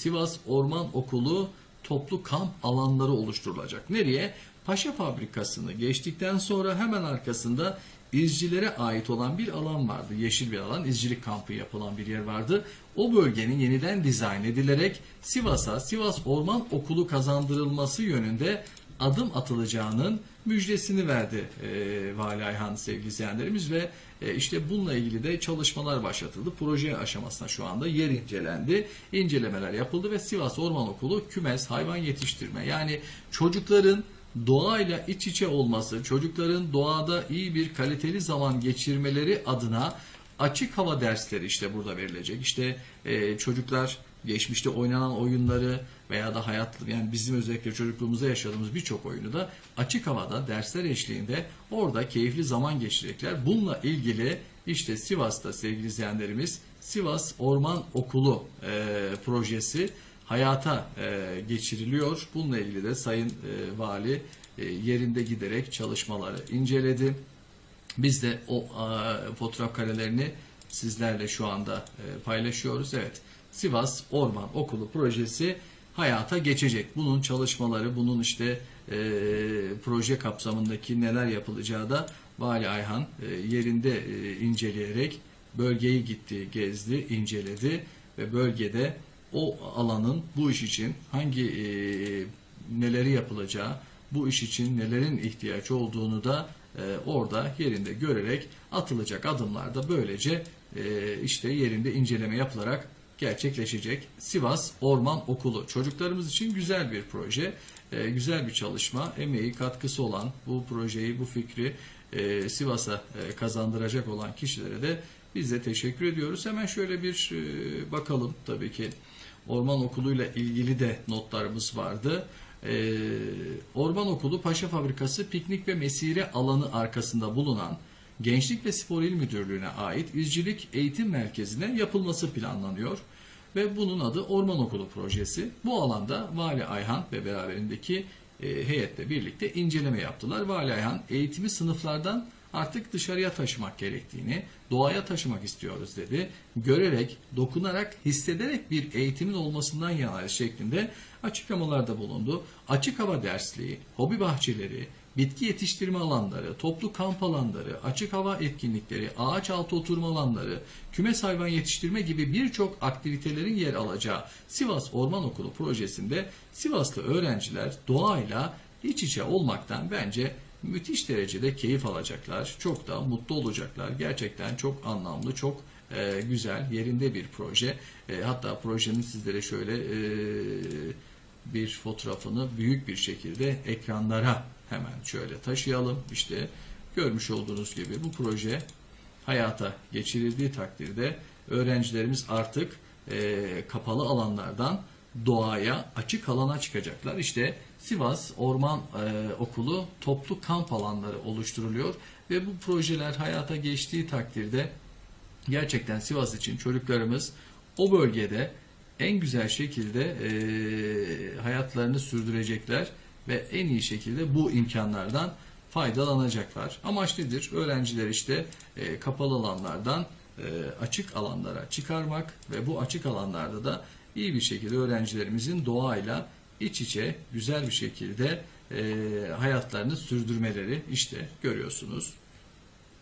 Sivas Orman Okulu toplu kamp alanları oluşturulacak. Nereye? Paşa Fabrikası'nı geçtikten sonra hemen arkasında izcilere ait olan bir alan vardı. Yeşil bir alan, izcilik kampı yapılan bir yer vardı. O bölgenin yeniden dizayn edilerek Sivas'a Sivas Orman Okulu kazandırılması yönünde adım atılacağının müjdesini verdi e, Vali Ayhan sevgili izleyenlerimiz ve e, işte bununla ilgili de çalışmalar başlatıldı. Proje aşamasında şu anda yer incelendi. İncelemeler yapıldı ve Sivas Orman Okulu kümes hayvan yetiştirme yani çocukların doğayla iç içe olması, çocukların doğada iyi bir kaliteli zaman geçirmeleri adına açık hava dersleri işte burada verilecek. İşte e, çocuklar geçmişte oynanan oyunları veya da hayat yani bizim özellikle çocukluğumuzda yaşadığımız birçok oyunu da açık havada dersler eşliğinde orada keyifli zaman geçirecekler. Bununla ilgili işte Sivas'ta sevgili izleyenlerimiz Sivas Orman Okulu e, projesi hayata e, geçiriliyor. Bununla ilgili de Sayın e, Vali e, yerinde giderek çalışmaları inceledi. Biz de o a, fotoğraf karelerini sizlerle şu anda e, paylaşıyoruz. Evet, Sivas Orman Okulu projesi hayata geçecek. Bunun çalışmaları, bunun işte e, proje kapsamındaki neler yapılacağı da Vali Ayhan e, yerinde e, inceleyerek bölgeyi gitti, gezdi, inceledi ve bölgede o alanın bu iş için hangi e, neleri yapılacağı, bu iş için nelerin ihtiyaç olduğunu da e, orada yerinde görerek atılacak adımlar da böylece e, işte yerinde inceleme yapılarak gerçekleşecek. Sivas Orman Okulu çocuklarımız için güzel bir proje, e, güzel bir çalışma, emeği katkısı olan bu projeyi, bu fikri e, Sivas'a e, kazandıracak olan kişilere de biz de teşekkür ediyoruz. Hemen şöyle bir e, bakalım tabii ki Orman Okulu'yla ilgili de notlarımız vardı. Ee, Orman Okulu Paşa Fabrikası piknik ve mesire alanı arkasında bulunan Gençlik ve Spor İl Müdürlüğü'ne ait izcilik eğitim merkezine yapılması planlanıyor. Ve bunun adı Orman Okulu projesi. Bu alanda Vali Ayhan ve beraberindeki e, heyetle birlikte inceleme yaptılar. Vali Ayhan eğitimi sınıflardan artık dışarıya taşımak gerektiğini, doğaya taşımak istiyoruz dedi. Görerek, dokunarak, hissederek bir eğitimin olmasından yanayız şeklinde açıklamalarda bulundu. Açık hava dersliği, hobi bahçeleri, bitki yetiştirme alanları, toplu kamp alanları, açık hava etkinlikleri, ağaç altı oturma alanları, kümes hayvan yetiştirme gibi birçok aktivitelerin yer alacağı Sivas Orman Okulu projesinde Sivaslı öğrenciler doğayla iç içe olmaktan bence müthiş derecede keyif alacaklar. Çok da mutlu olacaklar. Gerçekten çok anlamlı, çok e, güzel, yerinde bir proje. E, hatta projenin sizlere şöyle e, bir fotoğrafını büyük bir şekilde ekranlara hemen şöyle taşıyalım. İşte görmüş olduğunuz gibi bu proje hayata geçirildiği takdirde öğrencilerimiz artık e, kapalı alanlardan doğaya, açık alana çıkacaklar. İşte Sivas Orman e, Okulu toplu kamp alanları oluşturuluyor ve bu projeler hayata geçtiği takdirde gerçekten Sivas için çocuklarımız o bölgede en güzel şekilde e, hayatlarını sürdürecekler ve en iyi şekilde bu imkanlardan faydalanacaklar. Amaç nedir? Öğrenciler işte e, kapalı alanlardan e, açık alanlara çıkarmak ve bu açık alanlarda da iyi bir şekilde öğrencilerimizin doğayla iç içe güzel bir şekilde e, hayatlarını sürdürmeleri işte görüyorsunuz.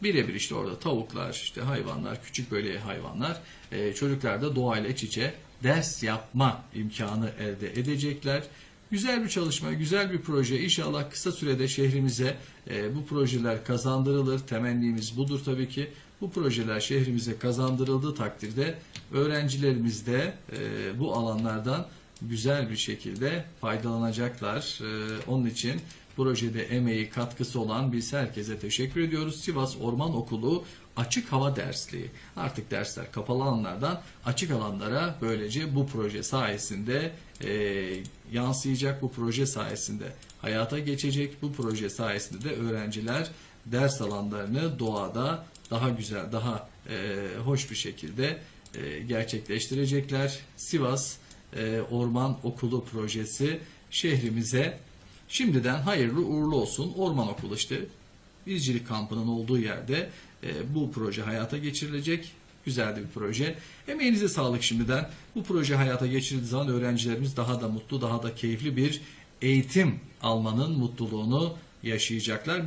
Birebir işte orada tavuklar, işte hayvanlar, küçük böyle hayvanlar, e, çocuklar da doğayla iç içe ders yapma imkanı elde edecekler. Güzel bir çalışma, güzel bir proje. İnşallah kısa sürede şehrimize e, bu projeler kazandırılır. Temennimiz budur tabii ki. Bu projeler şehrimize kazandırıldığı takdirde öğrencilerimiz de e, bu alanlardan güzel bir şekilde faydalanacaklar. E, onun için projede emeği katkısı olan biz herkese teşekkür ediyoruz. Sivas Orman Okulu açık hava dersliği. Artık dersler kapalı alanlardan açık alanlara böylece bu proje sayesinde e, yansıyacak bu proje sayesinde hayata geçecek bu proje sayesinde de öğrenciler ders alanlarını doğada daha güzel daha e, hoş bir şekilde e, gerçekleştirecekler. Sivas e, Orman Okulu projesi şehrimize şimdiden hayırlı uğurlu olsun. Orman Okulu işte izcilik kampının olduğu yerde e, bu proje hayata geçirilecek. Güzeldi bir proje. Emeğinize sağlık şimdiden. Bu proje hayata geçirildiği zaman öğrencilerimiz daha da mutlu, daha da keyifli bir eğitim almanın mutluluğunu yaşayacaklar. Biz